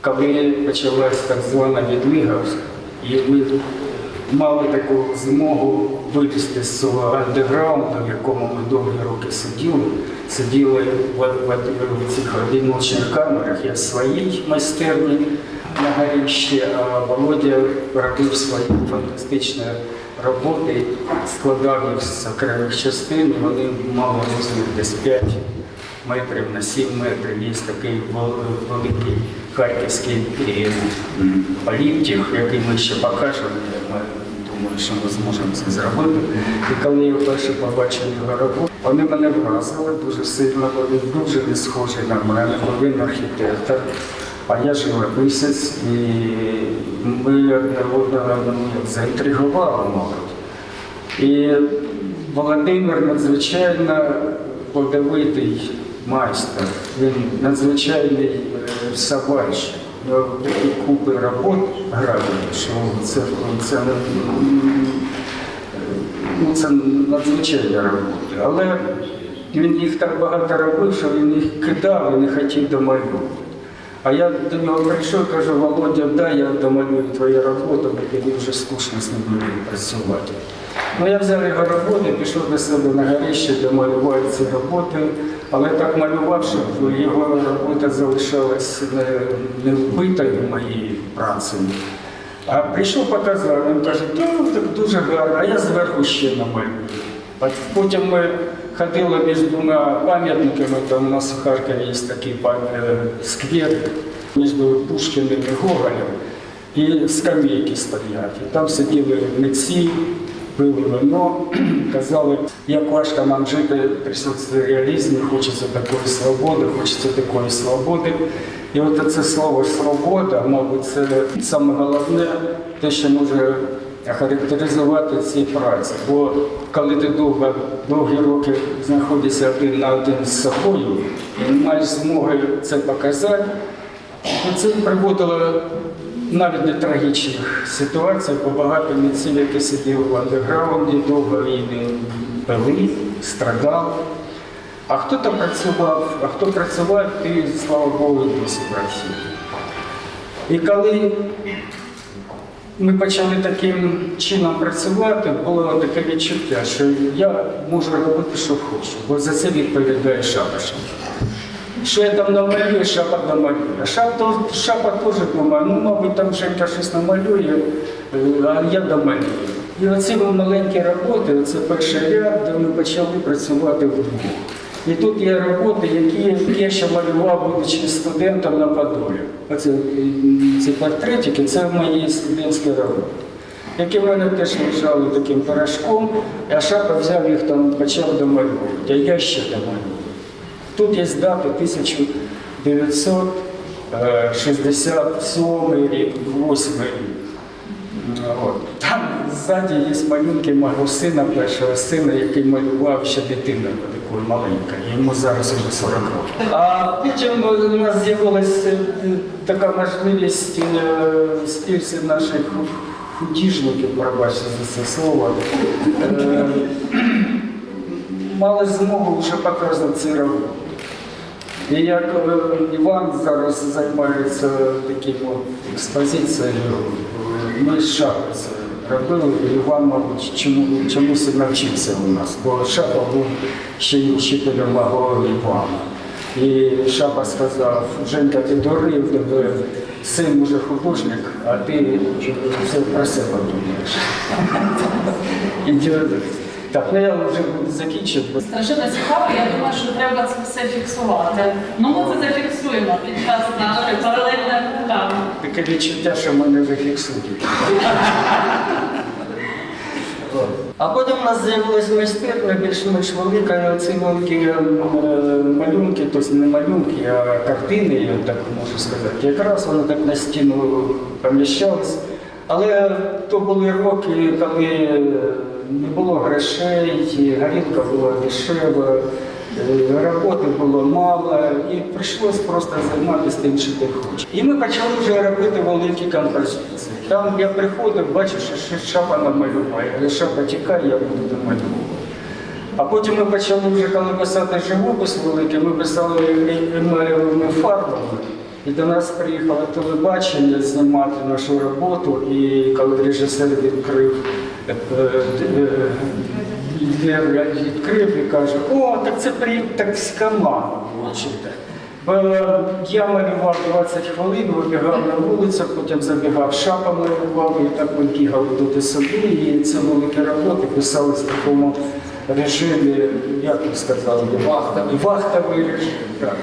коли почалась так звана відлига, і ми мали таку змогу вилізти з цього андеграунду, в якому ми довгі роки сиділи. Сиділи в, в, в цих одиночних камерах, я в своїй майстерні на горіщі, а Володя робив свої фантастичні роботи, складав їх з окремих частин, вони мали розмір десь 5 метрів на 7 метрів. Є такий великий харківський е, який ми ще покажемо. Ми думаю, що ми зможемо це зробити. І коли я вперше побачив його роботу, вони мене вразили дуже сильно, бо він дуже не схожий на мене, бо він архітектор. А я живописець, і ми одного ну, заінтригували, мабуть. І Володимир надзвичайно плодовитий майстер, він надзвичайний е, нього такі купи робот гравій, що це, це, ну, це надзвичайні роботи. Але він їх так багато робив, що він їх кидав і не хотів домалювати. А я до нього прийшов і кажу, Володя, дай я домалюю твою роботу, бо тобі вже скучно з ним працювати. Ну, я взяв його роботи, пішов до себе на горище, домалював ці роботи, але так малював, щоб його робота залишалась не, вбитою моєю працею. А прийшов, показав, він каже, ну так дуже гарно, а я зверху ще намалюю. От Потім ми ходили між двома пам'ятниками, там у нас в Харкові є такий е, сквер між Пушкіним і Гоголем, і скамейки стоять. Там сиділи митці, пили вино, казали, як важко нам жити при соціалізмі, хочеться такої свободи, хочеться такої свободи. І от це слово свобода, мабуть, це саме головне, те, що може характеризувати ці праці. Бо коли ти довго, довгі роки знаходишся один на один з собою і не маєш змоги це показати, то це приводило навіть до трагічних ситуацій, бо багато митців, які сиділи в андеграунді, довго війни пили, страдав. А хто там працював, а хто працював, ти, слава Богу, досі працює. І коли ми почали таким чином працювати, було таке відчуття, що я можу робити, що хочу, бо за це відповідає шапошник. Що я там намалюю, шапа намалює. Шапа теж думає, ну, мабуть, там Женька щось намалює, е, а я домалюю. І оці маленькі роботи, це перший ряд, де ми почали працювати вдвох. І тут є роботи, які я ще малював, будучи студентом на Подолі. Оце е, ці портретики, це мої студентські роботи. Які в мене теж лежали таким порошком, а шапа взяв їх там, почав домалювати, а я ще домалював. Тут є дата 1967 рік, 8 рік. От. Там ззаді є малюнки мого сина, першого сина, який малював ще дитиною такою маленькою. Йому зараз вже 40 років. А потім у нас з'явилася е, така можливість е, співці наших худіжників, пробачте за це слово. е, мали змогу вже показувати ці роботи. І як Іван зараз займається таким експозицією, ми Шапи це робили, і Іван, мабуть, чому, чомусь навчився у нас, бо Шапа був ще й вчителем мого Івана. І Шапа сказав, Женька, ти дурив, син уже художник, а ти все про себе думаєш. І, так, ну я вже буду закінчити. Страшенно цікаво, я думаю, що треба це все фіксувати. Ну ми це зафіксуємо під час програми. Таке відчуття, що мене зафіксують. А потім у нас з'явилась майстерня більш-менш велика, і оці великі е, малюнки, тобто не малюнки, а картини, я так можу сказати. Якраз вони так на стіну поміщались. Але то були роки, коли е, не було грошей, горілка була дешева, е, роботи було мало, і прийшлось просто займатися тим, що ти хочеш. І ми почали вже робити великі композиції. Там я приходив, бачу, що шапа намалюває, шапа тікає, я буду домалювати. А потім ми почали вже коли писати живопис великий, ми писали емалевими фарбами. І до нас приїхало телебачення знімати нашу роботу, і коли режисер відкрив е, відкрив і каже, о, так це приїхав таксикоман. вчити». Я малював 20 хвилин, вибігав на вулицю, потім забігав шапа малював, і так ми бігали до собі. І це великі роботи писались в такому режимі, як ви сказали, вахтовий режим. Так.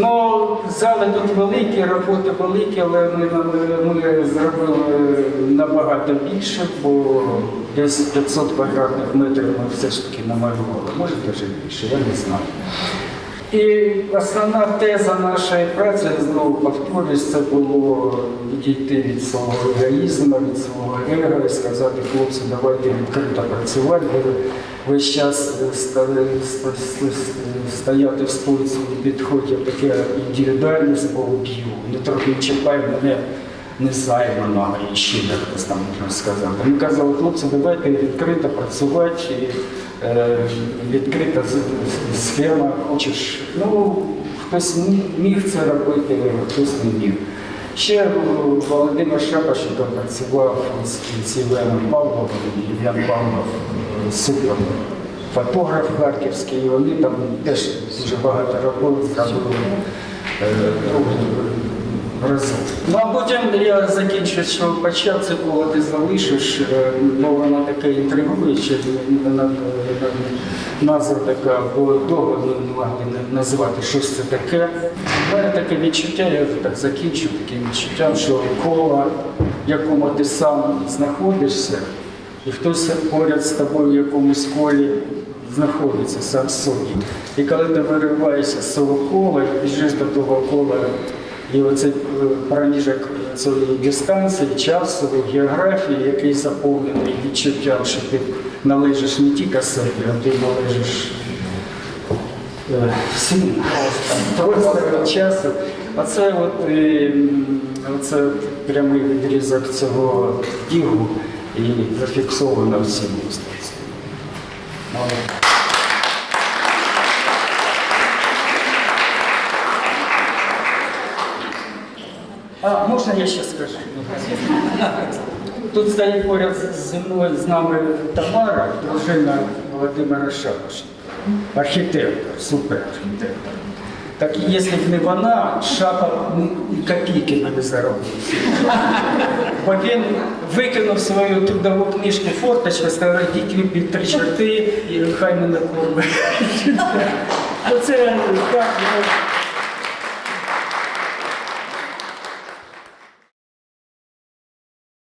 Ну, зали тут великі, роботи великі, але ми, ми, зробили набагато більше, бо десь 500 квадратних метрів ми все ж таки намалювали. Може, навіть більше, я не знаю. І основна теза нашої праці, знову повторюсь, це було відійти від свого егоїзму, від свого его і сказати, хлопці, давайте відкрито працювати, весь час стояти в стойці підходять таке індивідуальність, бо вб'ю, не трохи чіпай мене не займано, і ще якось там можна сказати. Ми казали, хлопці, давайте відкрито працювати. Е, відкрита схема, хочеш. Ну, хтось міг це робити, хтось не міг. Ще Володимир Шапошенко працював з Євгеном Павловим, Євген Павлов е, супер фотограф харківський, і вони там теж дуже багато робили, зробили е, разом. Ну а потім я закінчу, що почав це було, ти залишиш, е, бо вона таке інтригуюче, вона, е, назва така, бо довго не могли назвати, що це таке. Мене таке відчуття, я так закінчу таким відчуттям, що коло, в якому ти сам знаходишся, і хтось поряд з тобою в якомусь колі знаходиться сам собі. І коли ти вириваєшся з цього кола і біжиш до того кола, і оцей е, проміжок цієї дистанції, часу, географії, який заповнений відчуттям, що ти належиш не тільки собі, а ти належиш е, всім простору часу. Оце от, е, оце прямий відрізок цього дігу і зафіксовано в цій мистецтві. А, можна я ще скажу? Тут стоїть поряд мною з нами Тамара, дружина Володимира Шапошенка. Архітектор, суперархітектор. Так якщо б не вона, шапа ні копійки б не заробив. Бо він викинув свою трудову книжку форточку, сказав, дітьми під три чорти і хай мене кормить. Оце так. ну,